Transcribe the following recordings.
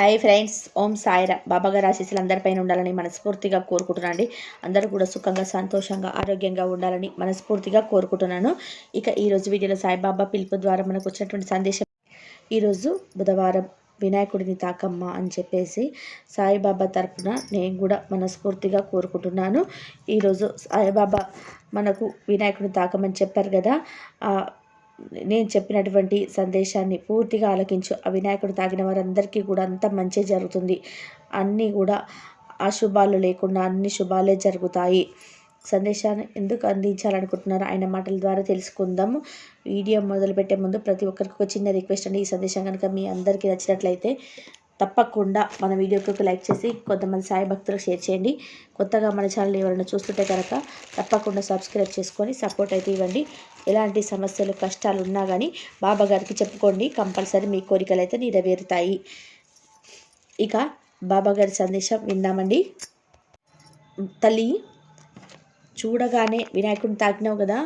Hi friends ఓం సాయిరా. బాబాగారు ఆశీస్సులు అందరిపైన ఉండాలని మనస్ఫూర్తిగా కోరుకుంటున్నాను అందరూ కూడా సుఖంగా సంతోషంగా ఆరోగ్యంగా ఉండాలని మనస్ఫూర్తిగా కోరుకుంటున్నాను. ఇక ఈరోజు వీడియోలో సాయిబాబా పిలుపు ద్వారా మనకు వచ్చినటువంటి సందేశం ఈరోజు బుధవారం వినాయకుడిని తాకమ్మ అని చెప్పేసి సాయిబాబా తరఫున నేను కూడా మనస్ఫూర్తిగా కోరుకుంటున్నాను. ఈరోజు సాయిబాబా మనకు వినాయకుడిని తాకమని చెప్పారు కదా. నేను చెప్పినటువంటి సందేశాన్ని పూర్తిగా ఆలకించు. ఆ వినాయకుడు తాగిన వారందరికీ కూడా అంత మంచి జరుగుతుంది. అన్నీ కూడా అశుభాలు లేకుండా అన్ని శుభాలే జరుగుతాయి. సందేశాన్ని ఎందుకు అందించాలనుకుంటున్నారో ఆయన మాటల ద్వారా తెలుసుకుందాము. వీడియో మొదలుపెట్టే ముందు ప్రతి ఒక్కరికి ఒక చిన్న రిక్వెస్ట్ అండి. ఈ సందేశం కనుక మీ అందరికీ నచ్చినట్లయితే తప్పకుండా మన వీడియోకి లైక్ చేసి కొంతమంది సాయి భక్తులకు షేర్ చేయండి. కొత్తగా మన ఛానల్ ఎవరైనా చూస్తుంటే కనుక తప్పకుండా సబ్స్క్రైబ్ చేసుకొని సపోర్ట్ అయితే ఇవ్వండి. ఎలాంటి సమస్యలు కష్టాలు ఉన్నా కానీ బాబా గారికి చెప్పుకోండి. కంపల్సరీ మీ కోరికలు అయితే నెరవేరుతాయి. ఇక బాబా గారి సందేశం విందామండి. తల్లి చూడగానే వినాయకుడిని తాకినావు కదా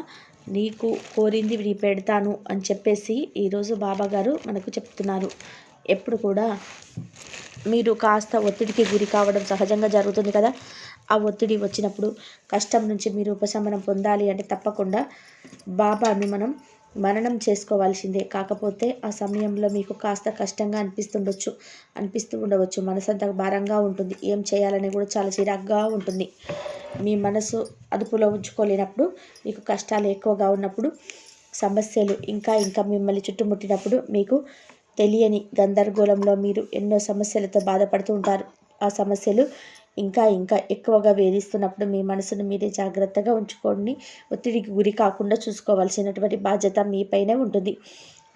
నీకు కోరింది నీ పెడతాను అని చెప్పేసి ఈరోజు బాబా గారు మనకు చెప్తున్నారు. ఎప్పుడు కూడా మీరు కాస్త ఒత్తిడికి గురి కావడం సహజంగా జరుగుతుంది కదా. ఆ ఒత్తిడి వచ్చినప్పుడు కష్టం నుంచి మీరు ఉపశమనం పొందాలి అంటే తప్పకుండా బాబాను మనం మననం చేసుకోవాల్సిందే. కాకపోతే ఆ సమయంలో మీకు కాస్త కష్టంగా అనిపిస్తుండొచ్చు అనిపిస్తూ ఉండవచ్చు. మనసు అంత భారంగా ఉంటుంది. ఏం చేయాలని కూడా చాలా చిరాగ్గా ఉంటుంది. మీ మనసు అదుపులో ఉంచుకోలేనప్పుడు మీకు కష్టాలు ఎక్కువగా ఉన్నప్పుడు సమస్యలు ఇంకా ఇంకా మిమ్మల్ని చుట్టుముట్టినప్పుడు మీకు తెలియని గందరగోళంలో మీరు ఎన్నో సమస్యలతో బాధపడుతూ ఉంటారు. ఆ సమస్యలు ఇంకా ఇంకా ఎక్కువగా వేధిస్తున్నప్పుడు మీ మనసును మీరే జాగ్రత్తగా ఉంచుకోండి. ఒత్తిడికి గురి కాకుండా చూసుకోవాల్సినటువంటి బాధ్యత మీపైనే ఉంటుంది.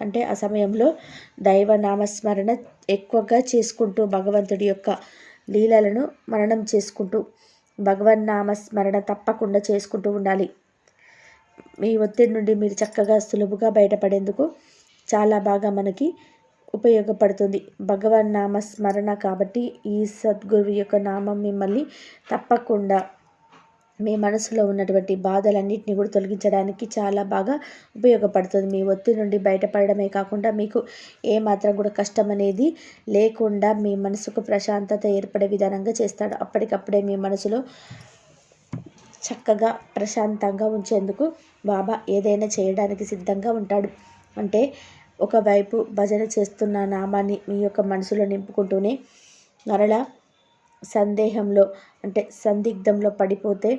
అంటే ఆ సమయంలో దైవ నామస్మరణ ఎక్కువగా చేసుకుంటూ భగవంతుడి యొక్క లీలలను మననం చేసుకుంటూ భగవన్ నామస్మరణ తప్పకుండా చేసుకుంటూ ఉండాలి. మీ ఒత్తిడి నుండి మీరు చక్కగా సులువుగా బయటపడేందుకు చాలా బాగా మనకి ఉపయోగపడుతుంది. భగవాన్ నామ స్మరణ కాబట్టి ఈ సద్గురు యొక్క నామం మిమ్మల్ని తప్పకుండా మీ మనసులో ఉన్నటువంటి బాధలన్నింటినీ కూడా తొలగించడానికి చాలా బాగా ఉపయోగపడుతుంది. మీ ఒత్తిడి నుండి బయటపడమే కాకుండా మీకు ఏమాత్రం కూడా కష్టం అనేది లేకుండా మీ మనసుకు ప్రశాంతత ఏర్పడే విధానంగా చేస్తాడు. అప్పటికప్పుడే మీ మనసులో చక్కగా ప్రశాంతంగా ఉంచేందుకు బాబా ఏదైనా చేయడానికి సిద్ధంగా ఉంటాడు. అంటే ఒకవైపు భజన చేస్తున్న నామాన్ని మీ యొక్క మనసులో నింపుకుంటూనే మరలా సందేహంలో అంటే సందిగ్ధంలో పడిపోతే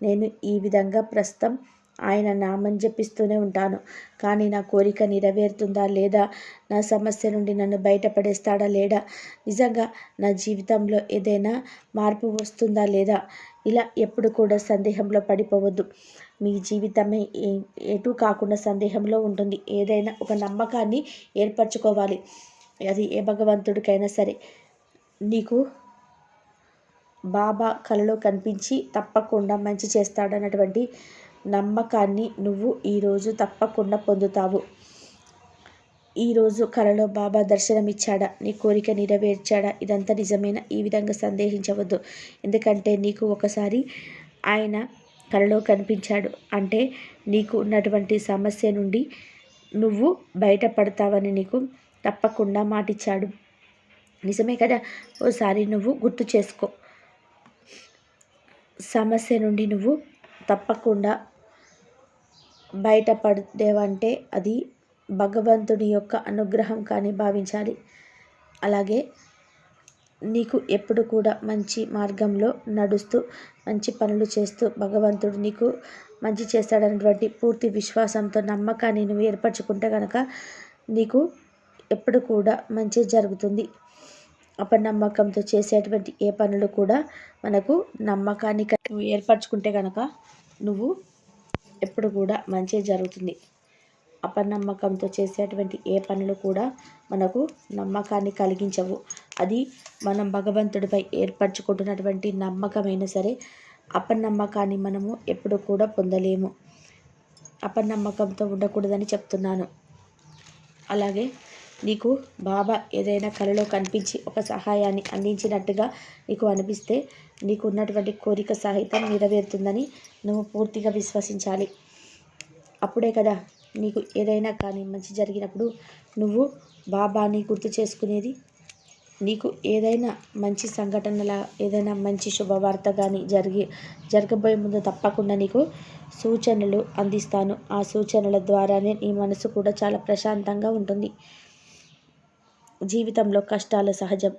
నేను ఈ విధంగా ప్రస్తుతం ఆయన నామం జపిస్తూనే ఉంటాను. కానీ నా కోరిక నెరవేరుతుందా లేదా నా సమస్య నుండి నన్ను బయటపడేస్తాడా లేడా నిజంగా నా జీవితంలో ఏదైనా మార్పు వస్తుందా లేదా ఇలా ఎప్పుడు కూడా సందేహంలో పడిపోవద్దు. మీ జీవితమే ఎటు కాకుండా సందేహంలో ఉంటుంది. ఏదైనా ఒక నమ్మకాన్ని ఏర్పరచుకోవాలి. అది ఏ భగవంతుడికైనా సరే. నీకు బాబా కలలో కనిపించి తప్పకుండా మంచి చేస్తాడన్నటువంటి నమ్మకాన్ని నువ్వు ఈరోజు తప్పకుండా పొందుతావు. ఈరోజు కలలో బాబా దర్శనం ఇచ్చాడా నీ కోరిక నెరవేర్చాడా? ఇదంతా నిజమేనా? ఈ విధంగా సందేహించవద్దు. ఎందుకంటే నీకు ఒకసారి ఆయన కలలో కనిపించాడు. అంటే నీకు ఉన్నటువంటి సమస్య నుండి నువ్వు బయటపడతావని నీకు తప్పకుండా మాటిచ్చాడు. నిజమే కదా? ఓసారి నువ్వు గుర్తు చేసుకో. సమస్య నుండి నువ్వు తప్పకుండా బయటపడేవంటే అది భగవంతుని యొక్క అనుగ్రహం కానీ భావించాలి. అలాగే నీకు ఎప్పుడు కూడా మంచి మార్గంలో నడుస్తూ మంచి పనులు చేస్తూ భగవంతుడు నీకు మంచి చేస్తాడనేటువంటి పూర్తి విశ్వాసంతో నమ్మకాన్ని నువ్వు ఏర్పరచుకుంటే కనుక నీకు ఎప్పుడు కూడా మంచి జరుగుతుంది. అపనమ్మకంతో చేసేటువంటి ఏ పనులు కూడా మనకు నమ్మకాన్ని నువ్వు ఏర్పరచుకుంటే కనుక నువ్వు ఎప్పుడు కూడా మంచి జరుగుతుంది. అపనమ్మకంతో చేసేటువంటి ఏ పనులు కూడా మనకు నమ్మకాన్ని కలిగించవు. అది మనం భగవంతుడిపై ఏర్పరచుకుంటున్నటువంటి నమ్మకమైనా సరే అపనమ్మకాన్ని మనము ఎప్పుడు కూడా పొందలేము. అపనమ్మకంతో ఉండకూడదని చెప్తున్నాను. అలాగే నీకు బాబా ఏదైనా కళలో కనిపించి ఒక సహాయాన్ని అందించినట్టుగా నీకు అనిపిస్తే నీకు ఉన్నటువంటి కోరిక సహితం నెరవేరుతుందని నువ్వు పూర్తిగా విశ్వసించాలి. అప్పుడే కదా నీకు ఏదైనా కానీ మంచి జరిగినప్పుడు నువ్వు బాబాని గుర్తు చేసుకునేది నీకు ఏదైనా మంచి సంఘటనల ఏదైనా మంచి శుభవార్త కానీ జరిగి జరగబోయే ముందు తప్పకుండా నీకు సూచనలు అందిస్తాను. ఆ సూచనల ద్వారానే నీ మనసు కూడా చాలా ప్రశాంతంగా ఉంటుంది. జీవితంలో కష్టాలు సహజం.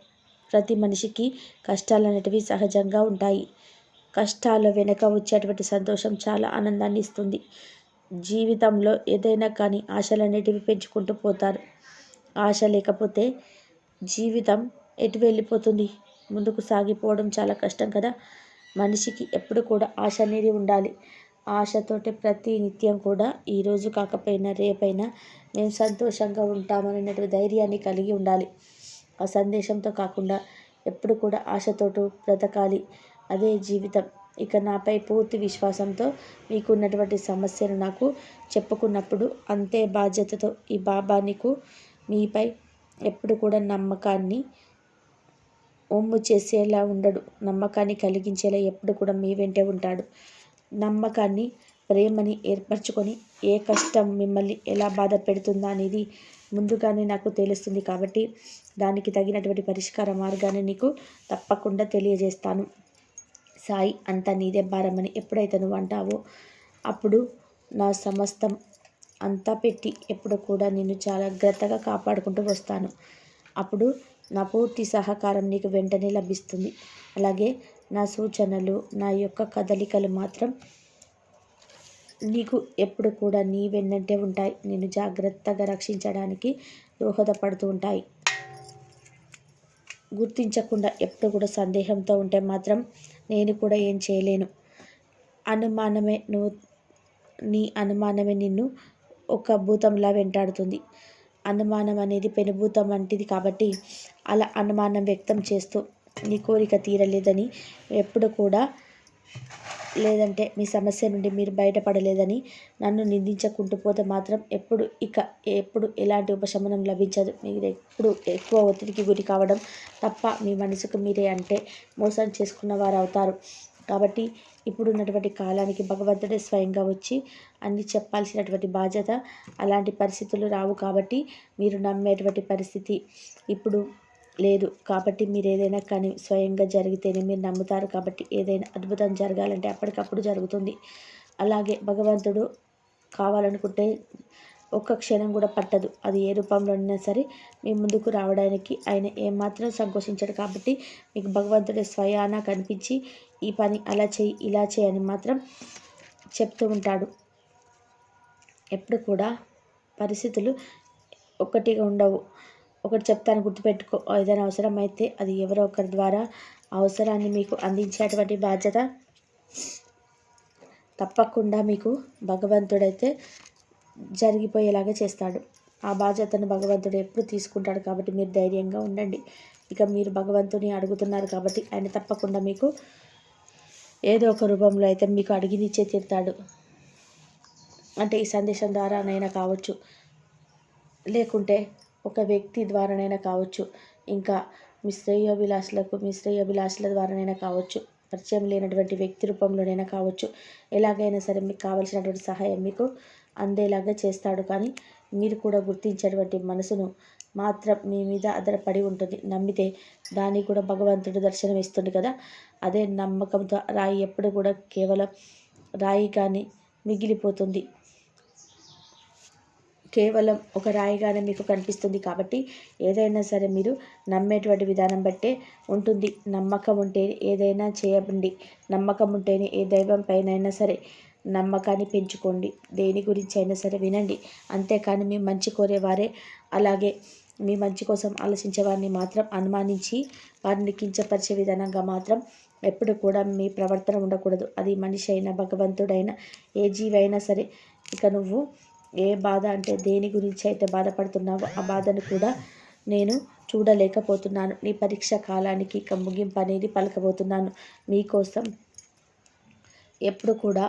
ప్రతి మనిషికి కష్టాలు అనేటివి సహజంగా ఉంటాయి. కష్టాల వెనుక వచ్చేటువంటి సంతోషం చాలా ఆనందాన్ని ఇస్తుంది. జీవితంలో ఏదైనా కానీ ఆశలు అనేటివి పెంచుకుంటూ పోతారు. ఆశ లేకపోతే జీవితం ఎటు వెళ్ళిపోతుంది? ముందుకు సాగిపోవడం చాలా కష్టం కదా? మనిషికి ఎప్పుడు కూడా ఆశ అనేది ఉండాలి. ఆశతోటి ప్రతి నిత్యం కూడా ఈరోజు కాకపోయినా రేపైనా మేము సంతోషంగా ఉంటామనేటువంటి ధైర్యాన్ని కలిగి ఉండాలి. ఆ సందేశంతో కాకుండా ఎప్పుడు కూడా ఆశతోటి బ్రతకాలి. అదే జీవితం. ఇక నాపై పూర్తి విశ్వాసంతో మీకు ఉన్నటువంటి సమస్యను నాకు చెప్పుకున్నప్పుడు అంతే బాధ్యతతో ఈ బాబా నీకు మీపై ఎప్పుడు కూడా నమ్మకాన్ని ఒమ్ము చేసేలా ఉండడు. నమ్మకాన్ని కలిగించేలా ఎప్పుడు కూడా మీ వెంటే ఉంటాడు. నమ్మకాన్ని ప్రేమని ఏర్పరచుకొని ఏ కష్టం మిమ్మల్ని ఎలా బాధ పెడుతుందా అనేది ముందుగానే నాకు తెలుస్తుంది కాబట్టి దానికి తగినటువంటి పరిష్కార మార్గాన్ని నీకు తప్పకుండా తెలియజేస్తాను. సాయి అంతా నీదే భారమని ఎప్పుడైతే నువ్వు అంటావో అప్పుడు నా సమస్తం అంతా పెట్టి ఎప్పుడు కూడా నేను చాలా జాగ్రత్తగా కాపాడుకుంటూ వస్తాను. అప్పుడు నా పూర్తి సహకారం నీకు వెంటనే లభిస్తుంది. అలాగే నా సూచనలు నా యొక్క కదలికలు మాత్రం నీకు ఎప్పుడు కూడా నీ వెన్నంటే ఉంటాయి. నేను జాగ్రత్తగా రక్షించడానికి దోహదపడుతూ ఉంటాయి. గుర్తించకుండా ఎప్పుడు కూడా సందేహంతో ఉంటే మాత్రం నేను కూడా ఏం చేయలేను. అనుమానమే నువ్వు నీ అనుమానమే నిన్ను ఒక భూతంలా వెంటాడుతుంది. అనుమానం అనేది పెనుభూతం వంటిది కాబట్టి అలా అనుమానం వ్యక్తం చేస్తూ నీ కోరిక తీరలేదని ఎప్పుడు కూడా లేదంటే మీ సమస్య నుండి మీరు బయటపడలేదని నన్ను నిందించకుంటూ పోతే మాత్రం ఎప్పుడు ఇక ఎప్పుడు ఎలాంటి ఉపశమనం లభించదు. మీరు ఎప్పుడు ఎక్కువ ఒత్తిడికి గురి కావడం తప్ప మీ మనసుకు మీరే అంటే మోసం చేసుకున్న వారు అవుతారు కాబట్టి ఇప్పుడున్నటువంటి కాలానికి భగవంతుడే స్వయంగా వచ్చి అన్ని చెప్పాల్సినటువంటి బాధ్యత అలాంటి పరిస్థితులు రావు కాబట్టి మీరు నమ్మేటువంటి పరిస్థితి ఇప్పుడు లేదు. కాబట్టి మీరు ఏదైనా కానీ స్వయంగా జరిగితేనే మీరు నమ్ముతారు కాబట్టి ఏదైనా అద్భుతం జరగాలంటే అప్పటికప్పుడు జరుగుతుంది. అలాగే భగవంతుడు కావాలనుకుంటే ఒక్క క్షణం కూడా పట్టదు. అది ఏ రూపంలో అయినా సరే మీ ముందుకు రావడానికి ఆయన ఏమాత్రం సంకోచించాడు కాబట్టి మీకు భగవంతుడే స్వయాన కనిపించి ఈ పని అలా చేయి ఇలా చేయని మాత్రం చెప్తూ ఉంటాడు. ఎప్పుడు కూడా పరిస్థితులు ఒక్కటిగా ఉండవు. ఒకటి చెప్తాను గుర్తుపెట్టుకో. ఏదైనా అవసరం అయితే అది ఎవరో ఒకరి ద్వారా అవసరాన్ని మీకు అందించేటువంటి బాధ్యత. తప్పకుండా మీకు భగవంతుడైతే జరిగిపోయేలాగా చేస్తాడు. ఆ బాధ్యతను భగవంతుడు ఎప్పుడు తీసుకుంటాడు కాబట్టి మీరు ధైర్యంగా ఉండండి. ఇక మీరు భగవంతుని అడుగుతున్నారు కాబట్టి ఆయన తప్పకుండా మీకు ఏదో ఒక రూపంలో అయితే మీకు అడిగినిచ్చే తీరుతాడు. అంటే ఈ సందేశం ద్వారానైనా కావచ్చు. లేకుంటే ఒక వ్యక్తి ద్వారానైనా కావచ్చు. ఇంకా మీ శ్రేయోభిలాషులకు మీ శ్రేయోభిలాషుల ద్వారానైనా కావచ్చు. పరిచయం లేనటువంటి వ్యక్తి రూపంలోనైనా కావచ్చు. ఎలాగైనా సరే మీకు కావాల్సినటువంటి సహాయం మీకు అందేలాగా చేస్తాడు కానీ మీరు కూడా గుర్తించేటువంటి మనసును మాత్రం మీ మీద ఆధారపడి ఉంటుంది. నమ్మితే దానికి కూడా భగవంతుడు దర్శనం ఇస్తుంది కదా. అదే నమ్మకంతో రాయి ఎప్పుడు కూడా కేవలం రాయి కానీ మిగిలిపోతుంది. కేవలం ఒక రాయిగానే మీకు కనిపిస్తుంది కాబట్టి ఏదైనా సరే మీరు నమ్మేటువంటి విధానం బట్టే ఉంటుంది. నమ్మకం ఉంటే ఏదైనా చేయబండి నమ్మకం ఉంటేనే ఏ దైవం పైన సరే నమ్మకాన్ని పెంచుకోండి. దేని గురించి అయినా సరే వినండి. అంతేకాని మీ మంచి కోరేవారే అలాగే మీ మంచి కోసం ఆలోచించే వారిని మాత్రం అనుమానించి వారిని కించపరిచే విధానంగా మాత్రం ఎప్పుడు కూడా మీ ప్రవర్తన ఉండకూడదు. అది మనిషి అయినా భగవంతుడైనా ఏ జీవి అయినా సరే ఇక నువ్వు ఏ బాధ అంటే దేని గురించి అయితే బాధపడుతున్నావో ఆ బాధను కూడా నేను చూడలేకపోతున్నాను. నీ పరీక్ష కాలానికి ఇక ముగింపు అనేది పలకబోతున్నాను. మీకోసం ఎప్పుడు కూడా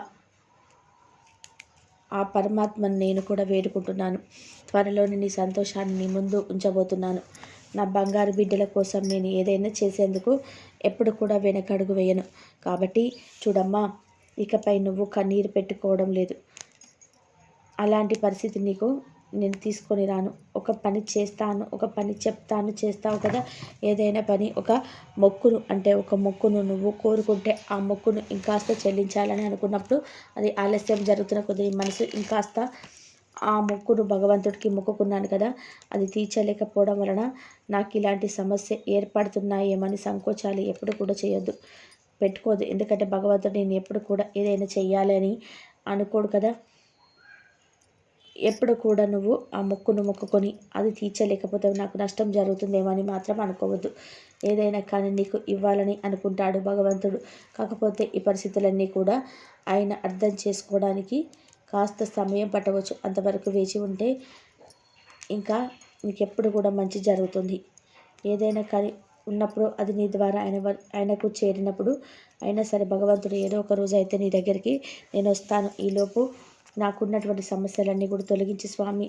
ఆ పరమాత్మను నేను కూడా వేడుకుంటున్నాను. త్వరలోని నీ సంతోషాన్ని నీ ముందు ఉంచబోతున్నాను. నా బంగారు బిడ్డల కోసం నేను ఏదైనా చేసేందుకు ఎప్పుడు కూడా వెనకడుగు వేయను. కాబట్టి చూడమ్మా ఇకపై నువ్వు కన్నీరు పెట్టుకోవడం లేదు. అలాంటి పరిస్థితి నీకు నేను తీసుకొని రాను. ఒక పని చేస్తాను ఒక పని చెప్తాను చేస్తావు కదా? ఏదైనా పని ఒక మొక్కును అంటే ఒక మొక్కును నువ్వు కోరుకుంటే ఆ మొక్కును ఇంకాస్త చెల్లించాలని అనుకున్నప్పుడు అది ఆలస్యం జరుగుతున్న కొద్ది మనసు ఇంకాస్త ఆ మొక్కును భగవంతుడికి మొక్కుకున్నాను కదా? అది తీర్చలేకపోవడం వలన నాకు ఇలాంటి సమస్య ఏర్పడుతున్నాయేమని సంకోచాలు ఎప్పుడు కూడా చేయొద్దు. పెట్టుకోదు ఎందుకంటే భగవంతుడు నేను ఎప్పుడు కూడా ఏదైనా చెయ్యాలని అనుకోడు కదా? ఎప్పుడు కూడా నువ్వు ఆ మొక్కును మొక్కుకొని అది తీర్చలేకపోతే నాకు నష్టం జరుగుతుందేమో అని మాత్రం అనుకోవద్దు. ఏదైనా కానీ నీకు ఇవ్వాలని అనుకుంటాడు భగవంతుడు. కాకపోతే ఈ పరిస్థితులన్నీ కూడా ఆయన అర్థం చేసుకోవడానికి కాస్త సమయం పట్టవచ్చు. అంతవరకు వేచి ఉంటే ఇంకా మీకు ఎప్పుడు కూడా మంచి జరుగుతుంది. ఏదైనా కానీ ఉన్నప్పుడు అది నీ ద్వారా ఆయన ఆయనకు చేరినప్పుడు అయినా సరే భగవంతుడు ఏదో ఒక రోజు అయితే నీ దగ్గరికి నేను వస్తాను. ఈలోపు నాకున్నటువంటి సమస్యలన్నీ కూడా తొలగించి స్వామి.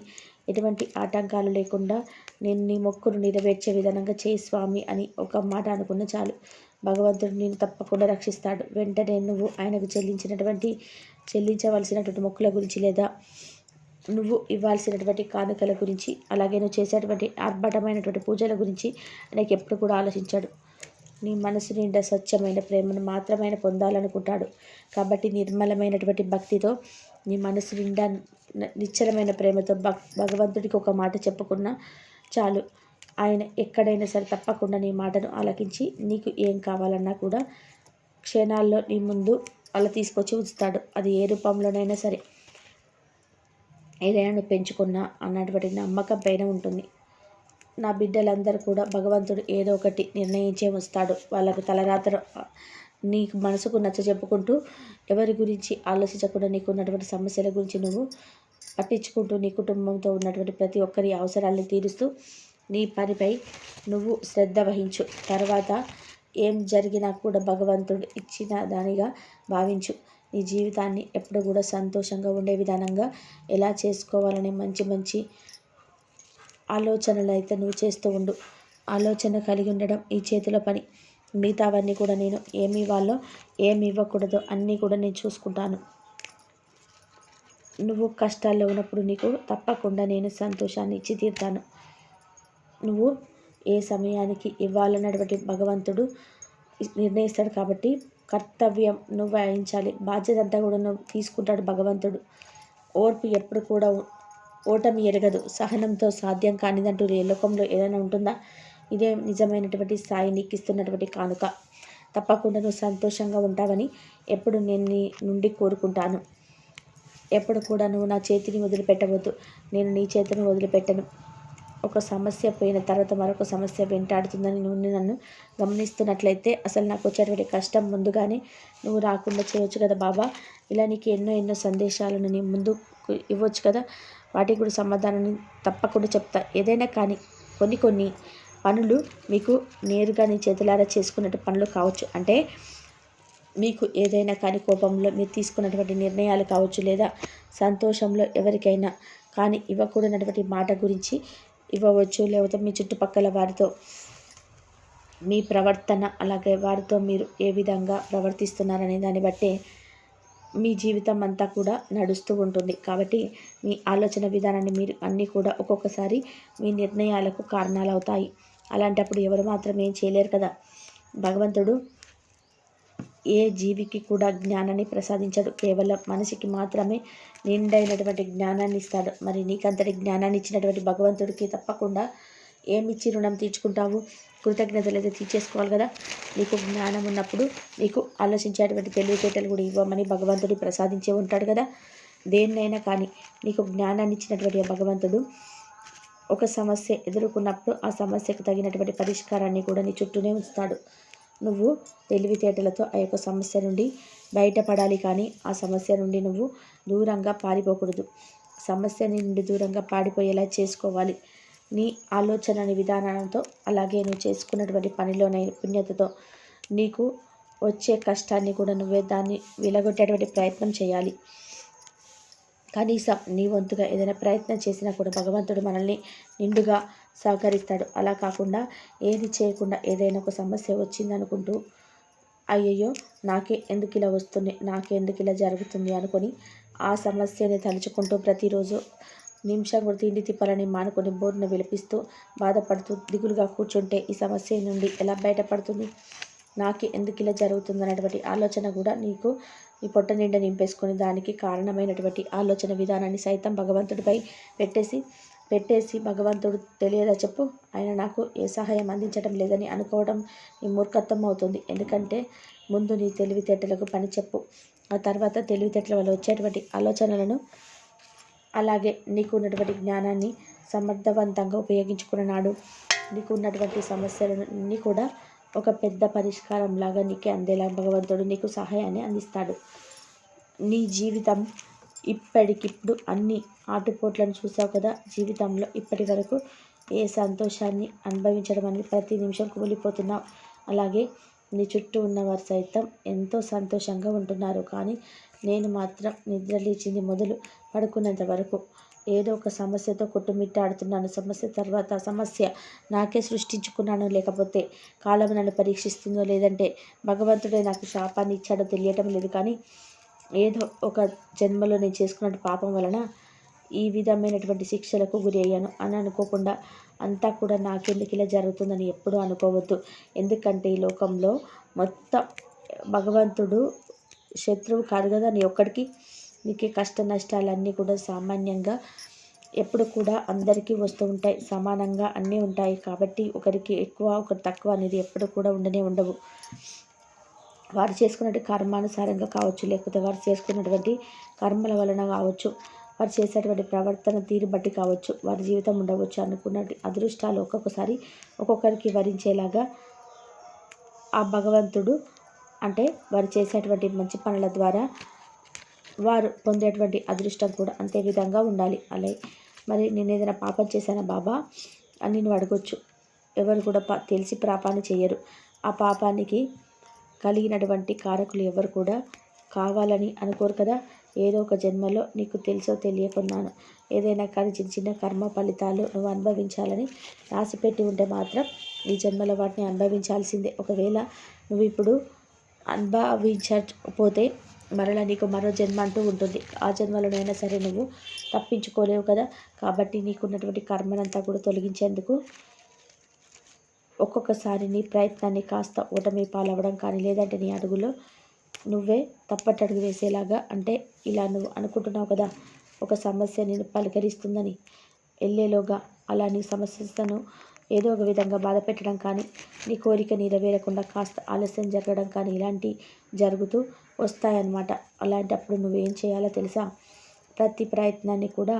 ఎటువంటి ఆటంకాలు లేకుండా నేను నీ మొక్కును నెరవేర్చే విధానంగా చేయి స్వామి అని ఒక మాట అనుకున్న చాలు. భగవంతుడు నేను తప్పకుండా రక్షిస్తాడు. వెంటనే నువ్వు ఆయనకు చెల్లించినటువంటి చెల్లించవలసినటువంటి మొక్కుల గురించి లేదా నువ్వు ఇవ్వాల్సినటువంటి కానుకల గురించి అలాగే నువ్వు చేసేటువంటి ఆర్భటమైనటువంటి పూజల గురించి నాకు ఎప్పుడు కూడా ఆలోచించాడు. నీ మనసు నిండా స్వచ్ఛమైన ప్రేమను మాత్రమే పొందాలనుకుంటాడు. కాబట్టి నిర్మలమైనటువంటి భక్తితో నీ మనసు నిండా నిశ్చలమైన ప్రేమతో భగ భగవంతుడికి ఒక మాట చెప్పుకున్నా చాలు. ఆయన ఎక్కడైనా సరే తప్పకుండా నీ మాటను ఆలకించి నీకు ఏం కావాలన్నా కూడా క్షణాల్లో నీ ముందు అలా తీసుకొచ్చి ఉంచుతాడు. అది ఏ రూపంలోనైనా సరే. ఏదైనా నువ్వు పెంచుకున్నా అన్నటువంటి నమ్మకం పైన ఉంటుంది. నా బిడ్డలందరూ కూడా భగవంతుడు ఏదో ఒకటి నిర్ణయించే వస్తాడు. వాళ్ళకు తలరాత్ర నీకు మనసుకు నచ్చ చెప్పుకుంటూ ఎవరి గురించి ఆలోచించకుండా నీకు ఉన్నటువంటి సమస్యల గురించి నువ్వు పట్టించుకుంటూ నీ కుటుంబంతో ఉన్నటువంటి ప్రతి ఒక్కరి అవసరాలను తీరుస్తూ నీ పనిపై నువ్వు శ్రద్ధ వహించు. తర్వాత ఏం జరిగినా కూడా భగవంతుడు ఇచ్చిన దానిగా భావించు. నీ జీవితాన్ని ఎప్పుడు కూడా సంతోషంగా ఉండే విధానంగా ఎలా చేసుకోవాలనే మంచి మంచి ఆలోచనలు అయితే నువ్వు చేస్తూ ఉండు. ఆలోచన కలిగి ఉండడం ఈ చేతిలో పని. మిగతావన్నీ కూడా నేను ఏమి ఇవ్వాలో ఏమి ఇవ్వకూడదో అన్నీ కూడా నేను చూసుకుంటాను. నువ్వు కష్టాల్లో ఉన్నప్పుడు నీకు తప్పకుండా నేను సంతోషాన్ని ఇచ్చి తీరుతాను. నువ్వు ఏ సమయానికి ఇవ్వాలన్నటువంటి భగవంతుడు నిర్ణయిస్తాడు కాబట్టి కర్తవ్యం నువ్వు వహించాలి బాధ్యత అంతా కూడా నువ్వు తీసుకుంటాడు భగవంతుడు. ఓర్పు ఎప్పుడు కూడా ఓటమి ఎరగదు. సహనంతో సాధ్యం కానిదంటూ ఏ లోకంలో ఏదైనా ఉంటుందా? ఇదే నిజమైనటువంటి సాయి నీకు ఇస్తున్నటువంటి కానుక. తప్పకుండా నువ్వు సంతోషంగా ఉంటావని ఎప్పుడు నేను నీ నుండి కోరుకుంటాను. ఎప్పుడు కూడా నువ్వు నా చేతిని వదిలిపెట్టవద్దు. నేను నీ చేతిని వదిలిపెట్టను. ఒక సమస్య పోయిన తర్వాత మరొక సమస్య వెంటాడుతుందని నువ్వు నన్ను గమనిస్తున్నట్లయితే అసలు నాకు వచ్చేటువంటి కష్టం ముందుగానే నువ్వు రాకుండా చేయవచ్చు కదా బాబా. ఇలా నీకు ఎన్నో ఎన్నో సందేశాలను నీ ముందు ఇవ్వచ్చు కదా. వాటికి కూడా సమాధానాన్ని తప్పకుండా చెప్తా. ఏదైనా కానీ కొన్ని కొన్ని పనులు మీకు నేరుగా నీ చేతులారా చేసుకున్నట్టు పనులు కావచ్చు. అంటే మీకు ఏదైనా కానీ కోపంలో మీరు తీసుకున్నటువంటి నిర్ణయాలు కావచ్చు లేదా సంతోషంలో ఎవరికైనా కానీ ఇవ్వకూడనటువంటి మాట గురించి ఇవ్వవచ్చు. లేకపోతే మీ చుట్టుపక్కల వారితో మీ ప్రవర్తన అలాగే వారితో మీరు ఏ విధంగా ప్రవర్తిస్తున్నారనే దాన్ని బట్టే మీ జీవితం అంతా కూడా నడుస్తూ ఉంటుంది. కాబట్టి మీ ఆలోచన విధానాన్ని మీరు అన్నీ కూడా ఒక్కొక్కసారి మీ నిర్ణయాలకు కారణాలు అవుతాయి. అలాంటప్పుడు ఎవరు మాత్రం ఏం చేయలేరు కదా. భగవంతుడు ఏ జీవికి కూడా జ్ఞానాన్ని ప్రసాదించడు కేవలం మనిషికి మాత్రమే నిండైనటువంటి జ్ఞానాన్ని ఇస్తాడు. మరి నీకంతటి జ్ఞానాన్ని ఇచ్చినటువంటి భగవంతుడికి తప్పకుండా ఏమిచ్చి రుణం తీర్చుకుంటావు? కృతజ్ఞతలు అయితే తీర్చేసుకోవాలి కదా. నీకు జ్ఞానం ఉన్నప్పుడు నీకు ఆలోచించేటువంటి తెలివితేటలు కూడా ఇవ్వమని భగవంతుడు ప్రసాదించే ఉంటాడు కదా. దేన్నైనా కానీ నీకు జ్ఞానాన్ని ఇచ్చినటువంటి భగవంతుడు ఒక సమస్య ఎదుర్కొన్నప్పుడు ఆ సమస్యకు తగినటువంటి పరిష్కారాన్ని కూడా నీ చుట్టూనే ఉంచుతాడు. నువ్వు తెలివితేటలతో ఆ యొక్క సమస్య నుండి బయటపడాలి కానీ ఆ సమస్య నుండి నువ్వు దూరంగా పారిపోకూడదు. సమస్య నుండి దూరంగా పాడిపోయేలా చేసుకోవాలి. నీ ఆలోచన విధానంతో అలాగే నువ్వు చేసుకున్నటువంటి పనిలో నైపుణ్యతతో నీకు వచ్చే కష్టాన్ని కూడా నువ్వే దాన్ని విలగొట్టేటువంటి ప్రయత్నం చేయాలి. కనీసం నీ వంతుగా ఏదైనా ప్రయత్నం చేసినా కూడా భగవంతుడు మనల్ని నిండుగా సహకరిస్తాడు. అలా కాకుండా ఏది చేయకుండా ఏదైనా ఒక సమస్య వచ్చిందనుకుంటూ అయ్యయ్యో నాకే ఎందుకు ఇలా వస్తుంది నాకే ఎందుకు ఇలా జరుగుతుంది అనుకొని ఆ సమస్యని తలుచుకుంటూ ప్రతిరోజు నిమిషం కూడా తిండి తిప్పాలని మానుకొని బోర్డును విలపిస్తూ బాధపడుతూ దిగులుగా కూర్చుంటే ఈ సమస్య నుండి ఎలా బయటపడుతుంది? నాకు ఎందుకు ఇలా జరుగుతుందనేటువంటి ఆలోచన కూడా నీకు ఈ పొట్ట నిండా నింపేసుకొని దానికి కారణమైనటువంటి ఆలోచన విధానాన్ని సైతం భగవంతుడిపై పెట్టేసి పెట్టేసి భగవంతుడు తెలియదా చెప్పు? ఆయన నాకు ఏ సహాయం అందించడం లేదని అనుకోవడం నీ మూర్ఖత్వం అవుతుంది. ఎందుకంటే ముందు నీ తెలివితేటలకు పని చెప్పు. ఆ తర్వాత తెలివితేటల వల్ల వచ్చేటువంటి ఆలోచనలను అలాగే నీకు ఉన్నటువంటి జ్ఞానాన్ని సమర్థవంతంగా ఉపయోగించుకున్నాడు నీకు ఉన్నటువంటి సమస్యలన్నీ కూడా ఒక పెద్ద పరిష్కారం లాగా నీకే అందేలా భగవంతుడు నీకు సహాయాన్ని అందిస్తాడు. నీ జీవితం ఇప్పటికిప్పుడు అన్ని ఆటుపోట్లను చూసావు కదా? జీవితంలో ఇప్పటి వరకు ఏ సంతోషాన్ని అనుభవించడం అనేది ప్రతి నిమిషం కూలిపోతున్నావు. అలాగే నీ చుట్టూ ఉన్నవారు సైతం ఎంతో సంతోషంగా ఉంటున్నారు. కానీ నేను మాత్రం నిద్ర లేచింది మొదలు పడుకున్నంత వరకు ఏదో ఒక సమస్యతో కొట్టుమిట్టాడుతున్నాను. సమస్య తర్వాత సమస్య నాకే సృష్టించుకున్నాను లేకపోతే కాలం నన్ను పరీక్షిస్తుందో లేదంటే భగవంతుడే నాకు శాపాన్ని ఇచ్చాడో తెలియటం లేదు. కానీ ఏదో ఒక జన్మలో నేను చేసుకున్న పాపం వలన ఈ విధమైనటువంటి శిక్షలకు గురి అయ్యాను. అని అనుకోకుండా అంతా కూడా నాకెందుకు ఇలా జరుగుతుందని ఎప్పుడూ అనుకోవద్దు. ఎందుకంటే ఈ లోకంలో మొత్తం భగవంతుడు శత్రువు కాదు కదా నీ ఒక్కడికి నీకు కష్ట నష్టాలన్నీ కూడా సామాన్యంగా ఎప్పుడు కూడా అందరికీ వస్తూ ఉంటాయి. సమానంగా అన్నీ ఉంటాయి. కాబట్టి ఒకరికి ఎక్కువ ఒకరు తక్కువ అనేది ఎప్పుడు కూడా ఉండనే ఉండవు. వారు చేసుకున్నటువంటి కర్మానుసారంగా కావచ్చు లేకపోతే వారు చేసుకున్నటువంటి కర్మల వలన కావచ్చు వారు చేసేటువంటి ప్రవర్తన తీరు బట్టి కావచ్చు వారి జీవితం ఉండవచ్చు అనుకున్న అదృష్టాలు ఒక్కొక్కసారి ఒక్కొక్కరికి వరించేలాగా ఆ భగవంతుడు అంటే వారు చేసేటువంటి మంచి పనుల ద్వారా వారు పొందేటువంటి అదృష్టం కూడా అంతే విధంగా ఉండాలి. అలాగే మరి నేను ఏదైనా పాపం చేశానా బాబా? అని నేను అడగొచ్చు. ఎవరు కూడా పా తెలిసి పాపాన్ని చేయరు. ఆ పాపానికి కలిగినటువంటి కారకులు ఎవరు కూడా కావాలని అనుకోరు కదా? ఏదో ఒక జన్మలో నీకు తెలుసో తెలియకున్నాను. ఏదైనా కానీ చిన్న చిన్న కర్మ ఫలితాలు నువ్వు అనుభవించాలని రాసిపెట్టి ఉంటే మాత్రం ఈ జన్మలో వాటిని అనుభవించాల్సిందే. ఒకవేళ నువ్వు ఇప్పుడు అనుభవించకపోతే మరలా నీకు మరో జన్మ అంటూ ఉంటుంది. ఆ జన్మలోనైనా సరే నువ్వు తప్పించుకోలేవు కదా. కాబట్టి నీకున్నటువంటి కర్మనంతా కూడా తొలగించేందుకు ఒక్కొక్కసారి నీ ప్రయత్నాన్ని కాస్త ఓటమి పాలవ్వడం కానీ లేదంటే నీ అడుగులో నువ్వే తప్పటడుగు వేసేలాగా అంటే ఇలా నువ్వు అనుకుంటున్నావు కదా ఒక సమస్య నేను పలకరిస్తుందని. వెళ్ళేలోగా అలా నీ సమస్యను ఏదో ఒక విధంగా బాధ పెట్టడం కానీ నీ కోరిక నెరవేరకుండా కాస్త ఆలస్యం జరగడం కానీ ఇలాంటి జరుగుతూ వస్తాయన్నమాట. అలాంటప్పుడు నువ్వేం చేయాలో తెలుసా? ప్రతి ప్రయత్నాన్ని కూడా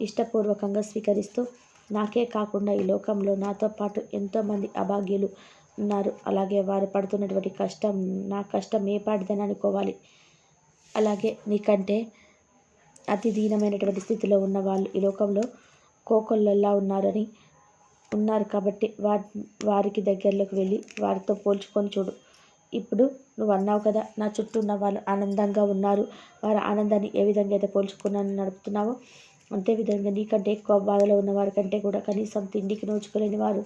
ఇష్టపూర్వకంగా స్వీకరిస్తూ నాకే కాకుండా ఈ లోకంలో నాతో పాటు ఎంతోమంది అభాగ్యులు ఉన్నారు. అలాగే వారు పడుతున్నటువంటి కష్టం నా కష్టం ఏ పాటిదని అనుకోవాలి. అలాగే నీకంటే అతి దీనమైనటువంటి స్థితిలో ఉన్న వాళ్ళు ఈ లోకంలో కోకొల్లల్లా ఉన్నారని ఉన్నారు కాబట్టి వా వారికి దగ్గరలోకి వెళ్ళి వారితో పోల్చుకొని చూడు. ఇప్పుడు నువ్వు అన్నావు కదా నా చుట్టూ ఉన్న వాళ్ళు ఆనందంగా ఉన్నారు. వారి ఆనందాన్ని ఏ విధంగా అయితే పోల్చుకున్నాను నడుపుతున్నావో అంతే విధంగా నీకంటే ఎక్కువ బాధలో ఉన్న వారి కంటే కూడా కనీసం తిండికి నోచుకోలేని వారు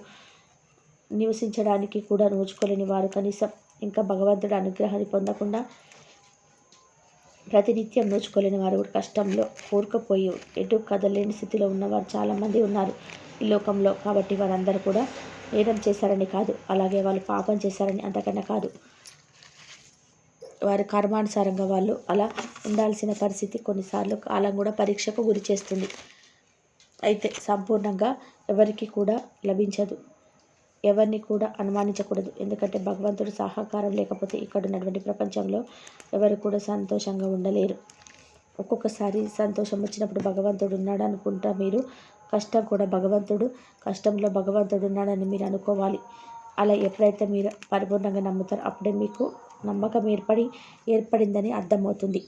నివసించడానికి కూడా నోచుకోలేని వారు కనీసం ఇంకా భగవంతుడి అనుగ్రహాన్ని పొందకుండా ప్రతినిత్యం నోచుకోలేని వారు కూడా కష్టంలో కోరుకపోయి ఎటు కదలేని స్థితిలో ఉన్నవారు చాలామంది ఉన్నారు. ఈ లోకంలో. కాబట్టి వారందరూ కూడా నేరం చేశారని కాదు అలాగే వాళ్ళు పాపం చేశారని అంతకన్నా కాదు. వారి కర్మానుసారంగా వాళ్ళు అలా ఉండాల్సిన పరిస్థితి కొన్నిసార్లు కాలం కూడా పరీక్షకు గురి చేస్తుంది. అయితే సంపూర్ణంగా ఎవరికి కూడా లభించదు. ఎవరిని కూడా అనుమానించకూడదు. ఎందుకంటే భగవంతుడు సహకారం లేకపోతే ఇక్కడ ఉన్నటువంటి ప్రపంచంలో ఎవరు కూడా సంతోషంగా ఉండలేరు. ఒక్కొక్కసారి సంతోషం వచ్చినప్పుడు భగవంతుడు ఉన్నాడు అనుకుంటా మీరు కష్టం కూడా భగవంతుడు కష్టంలో భగవంతుడు ఉన్నాడని మీరు అనుకోవాలి. అలా ఎప్పుడైతే మీరు పరిపూర్ణంగా నమ్ముతారో అప్పుడే మీకు నమ్మకం ఏర్పడి ఏర్పడిందని అర్థమవుతుంది.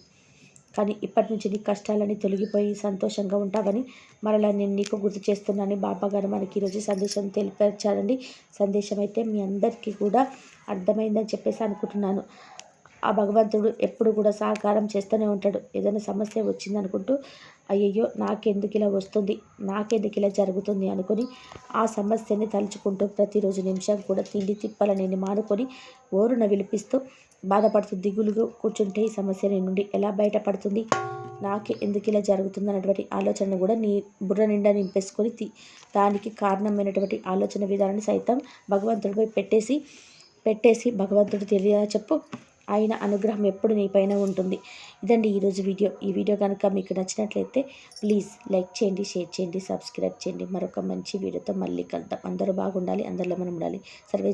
కానీ ఇప్పటి నుంచి నీ కష్టాలని తొలగిపోయి సంతోషంగా ఉంటావని మరలా నేను నీకు గుర్తు చేస్తున్నాను బాబా గారు మనకి ఈరోజు సందేశం తెలిపారండి సందేశం అయితే మీ అందరికీ కూడా అర్థమైందని చెప్పేసి అనుకుంటున్నాను. ఆ భగవంతుడు ఎప్పుడు కూడా సహకారం చేస్తూనే ఉంటాడు. ఏదైనా సమస్య వచ్చిందనుకుంటూ అయ్యయ్యో నాకెందుకు ఇలా వస్తుంది? నాకెందుకు ఇలా జరుగుతుంది? అనుకుని ఆ సమస్యని తలుచుకుంటూ ప్రతిరోజు నిమిషం కూడా తిండి తిప్పాలని మానుకొని ఓరున విలిపిస్తూ బాధపడుతూ దిగులుగా కూర్చుంటే ఈ సమస్య నుండి ఎలా బయటపడుతుంది? నాకే ఎందుకు ఇలా జరుగుతుంది అన్నటువంటి ఆలోచన కూడా నీ బుర్ర నిండా నింపేసుకొని తి. దానికి కారణమైనటువంటి ఆలోచన విధానాన్ని సైతం భగవంతుడిపై పెట్టేసి పెట్టేసి భగవంతుడు తెలియదా చెప్పు. ఆయన అనుగ్రహం ఎప్పుడు నీ పైన ఉంటుంది. ఇదండి ఈరోజు వీడియో. ఈ వీడియో కనుక మీకు నచ్చినట్లయితే ప్లీజ్ లైక్ చేయండి షేర్ చేయండి సబ్స్క్రైబ్ చేయండి. మరొక మంచి వీడియోతో మళ్ళీ కలుద్దాం. అందరూ బాగుండాలి అందరిలో మనం ఉండాలి. సర్వే